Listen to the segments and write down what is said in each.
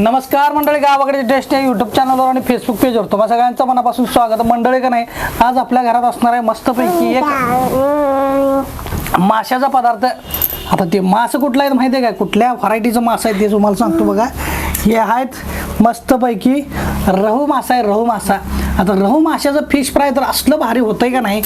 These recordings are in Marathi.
नमस्कार मंडळी गावाकडे टेस्ट या युट्यूब चॅनलवर आणि फेसबुक पेजवर तुम्हाला सगळ्यांचं मनापासून स्वागत. मंडळी का नाही आज आपल्या घरात असणार आहे मस्तपैकी एक माशाचा पदार्थ. आता ते मास कुठला आहे माहिती आहे का? कुठल्या व्हरायटीचं मास आहे ते तुम्हाला सांगतो बघा. हे आहेत मस्तपैकी रहू मासा आहे रहू मासा. आता रहू माशाचं फिश फ्राय तर असलं भारी होतंय का नाही?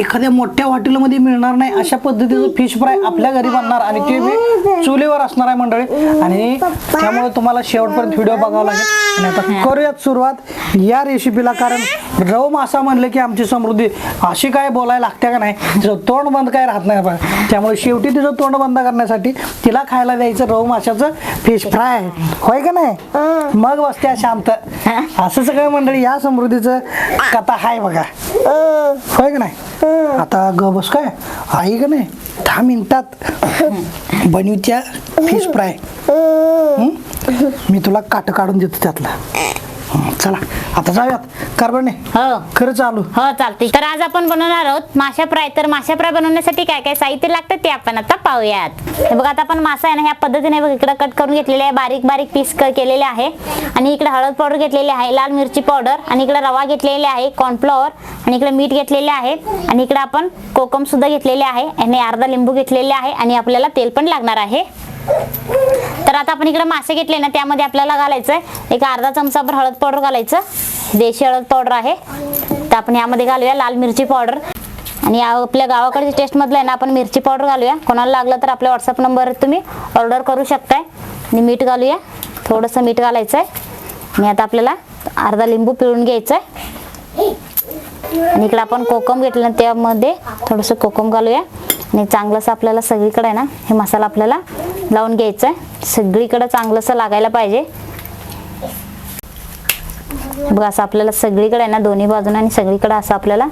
एखाद्या मोठ्या हॉटेलमध्ये मिळणार नाही अशा पद्धतीचं फिश फ्राय आपल्या घरी बनणार आणि ते बी चुलीवर असणार आहे मंडळी. आणि त्यामुळे तुम्हाला शेवटपर्यंत व्हिडिओ बघावा लागेल. आणि आता करूयात सुरुवात. या रेसिपीला कारण रव मासा म्हणलं की आमची समृद्धी. अशी काय बोलायला लागते का नाही? तिचं तोंड बंद काय राहत नाही बा. त्यामुळे शेवटी तिचं तोंड बंद करण्यासाठी तिला खायला द्यायचं रव माशाचं फिश फ्राय होय का नाही? मग बसत्या शांत. असं सगळं मंडळी या समृद्धीचं कथा आहे बघा. होय का नाही? आता ग बस काय? आई का नाही? दहा मिनिटात बनवीच्या फिश फ्राय मी तुला काट काढून देतो त्यातलं. चला आता जाऊयात. कारभारने हो. खरं चालू. हो चालते तर आज आपण बनवणार आहोत माशा फ्राय. तर माशा फ्राय बनवण्यासाठी काय काय साहित्य लागतं ते आपण आता पाहूयात. हे बघा आता आपण मासा आहे ना ह्या पद्धतीने बघ इकडे कट करून घेतलेले आहे. बारीक बारीक पीस केलेले आहे. आणि इकडे हळद पावडर घेतलेली आहे लाल मिरची पावडर. आणि इकडे रवा घेतलेले आहे कॉर्नफ्लॉवर आणि इकडे मीठ घेतलेले आहे. आणि इकडे आपण कोकम सुद्धा घेतलेले आहे. आणि अर्धा लिंबू घेतलेले आहे. आणि आपल्याला तेल पण लागणार आहे. तर आता आपण इकडे मासे घेतले ना त्यामध्ये आपल्याला घालायचं आहे एक अर्धा चमचाभर हळद पावडर घालायचं. देशी हळद पावडर आहे. तर आपण यामध्ये घालूया लाल मिरची पावडर. आणि आपल्या गावाकडच्या टेस्टमधलं आहे ना आपण मिरची पावडर घालूया. कोणाला लागलं तर आपल्या व्हॉट्सअप नंबरवर तुम्ही ऑर्डर करू शकताय. आणि मीठ घालूया. थोडंसं मीठ घालायचं आहे आणि आता आपल्याला अर्धा लिंबू पिळून घ्यायचं आहे आणि इकडे आपण कोकम घेतलं ना त्यामध्ये थोडंसं कोकम घालूया. आणि चांगलंसं आपल्याला सगळीकडे आहे ना हे मसाला आपल्याला लावून घ्यायचं आहे सगळीकडं चांगलंसं लागायला पाहिजे. बघ असं आपल्याला सगळीकडे आहे ना दोन्ही बाजूने आणि सगळीकडे असं आपल्याला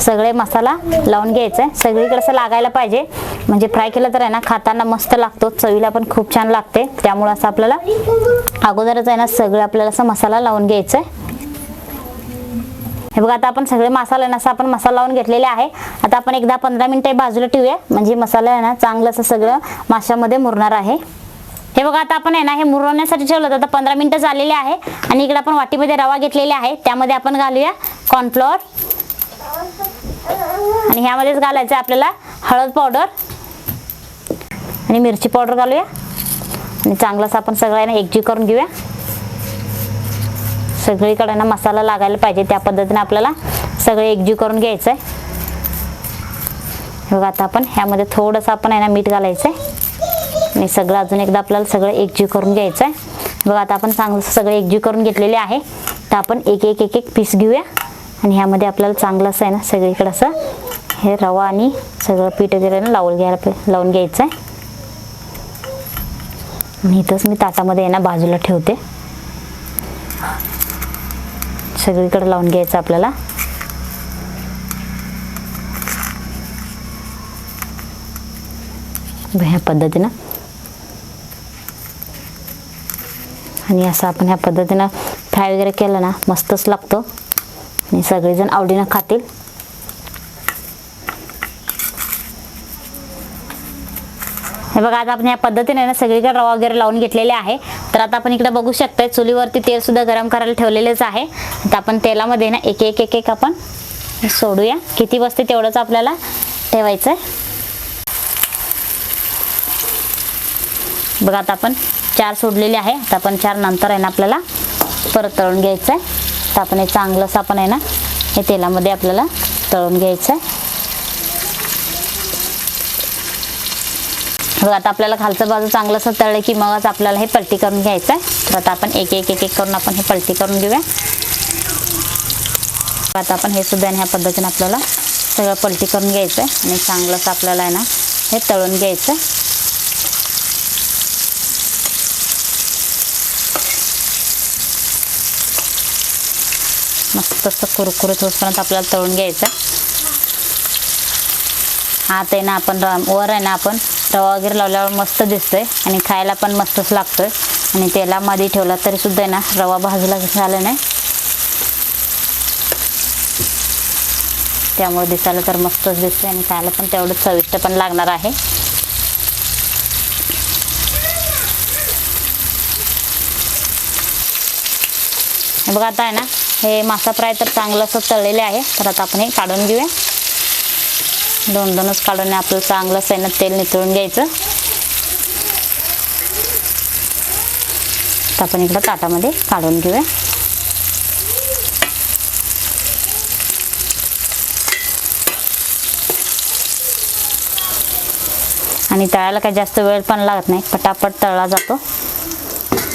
सगळे मसाला लावून घ्यायचा आहे सगळीकडे असं लागायला पाहिजे. म्हणजे फ्राय केलं तर आहे ना खाताना मस्त लागतो. चवीला पण खूप छान लागते. त्यामुळे असं आपल्याला अगोदरच आहे ना सगळं आपल्याला असं मसाला लावून घ्यायचा आहे हे बघा आता आपण सगळे मसाला ना असं आपण मसाला लावून घेतलेले आहे. आता आपण एकदा पंधरा मिनिटं बाजूला ठेवूया. म्हणजे मसाला आहे ना चांगलं असं सगळं माशामध्ये मुरणार आहे. हे बघा आता आपण आहे ना हे मुरवण्यासाठी ठेवलं तर आता पंधरा मिनिटं झालेले आहे. आणि इकडे आपण वाटीमध्ये रवा घेतलेला आहे. त्यामध्ये आपण घालूया कॉर्नफ्लॉवर आणि ह्यामध्येच घालायचं आहे आपल्याला हळद पावडर. आणि मिरची पावडर घालूया. आणि चांगलंच आपण सगळं आहे ना एकजीव करून घेऊया. सगळीकडे ना मसाला लागायला पाहिजे. त्या पद्धतीने आपल्याला सगळे एकजीव करून घ्यायचं आहे बघा आता आपण ह्यामध्ये थोडंसं आपण आहे ना मीठ घालायचं आहे आणि सगळं अजून एकदा आपल्याला सगळं एकजीव करून घ्यायचं आहे बघा आता आपण चांगलं सगळं एकजीव करून घेतलेले आहे. तर आपण एक एक एक एक पीस घेऊया. आणि ह्यामध्ये आपल्याला चांगलं असं आहे ना सगळीकडं असं हे रवा आणि सगळं पीठ वगैरे ना लावून घ्यायला लावून घ्यायचं आहे आणि इथंच मी ताटामध्ये आहे ना बाजूला ठेवते. सगळीकडे लावून घ्यायचं आपल्याला. ह्या पद्धतीनं. आणि असं आपण ह्या पद्धतीनं फ्राय वगैरे केलं ना मस्तच लागतो. आणि सगळेजण आवडीनं खातील. हे बघा आता आपण या पद्धतीने ना सगळीकडे रवा वगैरे लावून घेतलेले आहे. तर आता आपण इकडे बघू शकताय चुलीवरती तेल सुद्धा गरम करायला ठेवलेलेच आहे. तर आपण तेलामध्ये ना एक एक एक एक आपण सोडूया. किती बसते तेवढंच आपल्याला ठेवायचं आहे बघा आता आपण चार सोडलेले आहे. आता आपण चार नंतर आहे ना आपल्याला परत तळून घ्यायचं आहे तर आपण हे चांगलंसं आपण आहे ना हे तेलामध्ये आपल्याला तळून घ्यायचं आहे बघा आता आपल्याला खालचं बाजू चांगलं असं तळलं की मगच आपल्याला हे पलटी करून घ्यायचं आहे तर आता आपण एक एक एक एक करून आपण हे पलटी करून घेऊया. आता आपण हे सुद्धा ह्या पद्धतीने आपल्याला सगळं पलटी करून घ्यायचं आहे आणि चांगलंच आपल्याला आहे ना हे तळून घ्यायचं आहे मस्त असं कुरकुरीत होईपर्यंत आपल्याला तळून घ्यायचं आहे आता आहे ना आपण वर आहे ना आपण तवा वगैरे लावल्यावर मस्त दिसतोय आणि खायला पण मस्तच लागतोय. आणि तेलामध्ये ठेवला तरी सुद्धा आहे ना रवा भाजला झाला नाही. त्यामुळे दिसायला तर मस्तच दिसतोय आणि खायला पण तेवढं चविष्ट पण लागणार आहे. बघा आता आहे ना हे मासा फ्राय तर चांगलं असं तळलेले आहे तर आता आपण हे काढून घेऊया. दोन दोनच काढून आपलं चांगलं असं आहे ना तेल निथळून घ्यायचं. तर आपण इकडं ताटामध्ये काढून घेऊया. आणि तळायला काही जास्त वेळ पण लागत नाही. पटापट तळला जातो.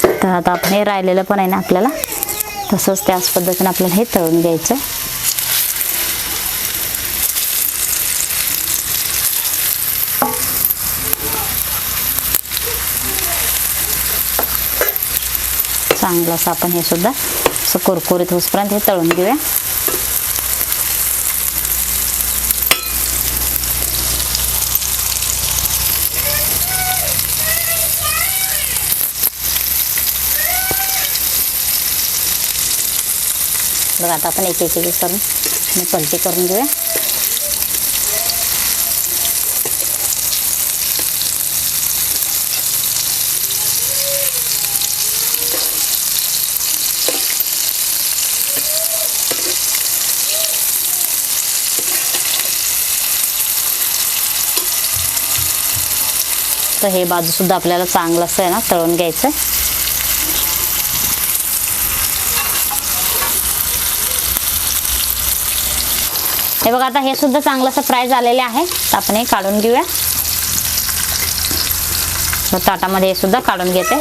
तर आता आपण हे राहिलेलं पण आहे ना आपल्याला. तसंच त्याच पद्धतीने आपल्याला हे तळून घ्यायचं. चांगलं असं आपण हे सुद्धा असं कुरकुरीत होसपर्यंत हे तळून घेऊया बघा आता आपण एक एक एक करून आणि पलटी करून घेऊया तर हे बाजूसुद्धा आपल्याला चांगलं असं आहे ना तळून घ्यायचं. हे बघा आता हे सुद्धा चांगलं असं फ्राय झालेले आहे. तर आपण हे काढून घेऊया. तर ताटामध्ये हे सुद्धा काढून घेते.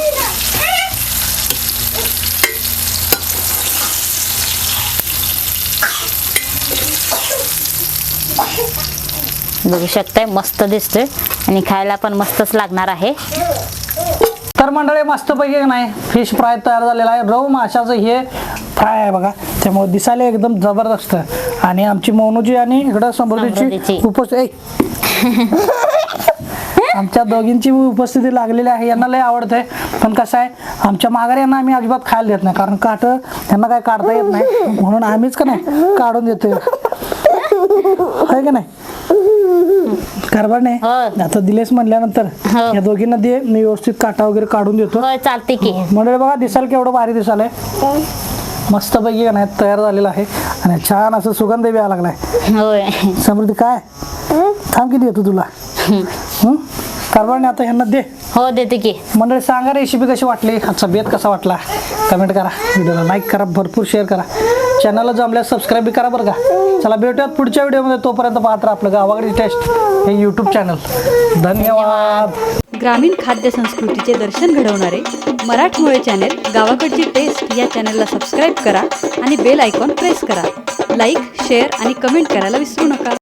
बघू शकताय मस्त दिसतोय. आणि खायला पण मस्तच लागणार आहे. तर मंडळी मस्तपैकी नाही फिश फ्राय तयार झालेला आहे. रव माशाचं हे फ्राय आहे बघा. त्यामुळे दिसायला एकदम जबरदस्त. आणि आमची मोनूजी आणि इकडं समृद्धीची समृद्धीची. उपस्थिती आमच्या दोघींची उपस्थिती लागलेली आहे. यांना लय आवडते पण कसं आहे आमच्या माघारी यांना आम्ही अजिबात खायला देत नाही. कारण काट त्यांना काय काढता येत नाही. म्हणून आम्हीच का नाही काढून देतोय. आहे का नाही? कारभार हो. नाही आता दिलेस म्हणल्यानंतर हो. या दोघींना दे मी व्यवस्थित काटा वगैरे काढून देतो. होय चालते की. मंडळी बघा दिसाल केवढं भारी दिसालंय. मस्त पैकी नाही तयार झालेलं आहे. आणि छान असं सुगंध बी यायला लागलाय. होय. समृद्धी काय? थांब किती येतो तुला. हं? कारभारने आता ह्यांना दे. हो देते की. मंडळी सांगा रेसिपी कशी वाटली? आजचा बेत कसा वाटला? कमेंट करा. व्हिडिओला लाईक करा भरपूर शेअर करा. चॅनलला जमल्यास सबस्क्राईब बी करा बरं का. चला भेटूयात पुढच्या व्हिडिओमध्ये तोपर्यंत पाहत राहा आपलं गावाकडे टेस्ट हे यूट्यूब चॅनल धन्यवाद. ग्रामीण खाद्य संस्कृतीचे दर्शन घडवणारे मराठमोळे चॅनेल गावाकडची टेस्ट या चॅनलला सबस्क्राईब करा आणि बेल आयकॉन प्रेस करा. लाईक शेअर आणि कमेंट करायला विसरू नका.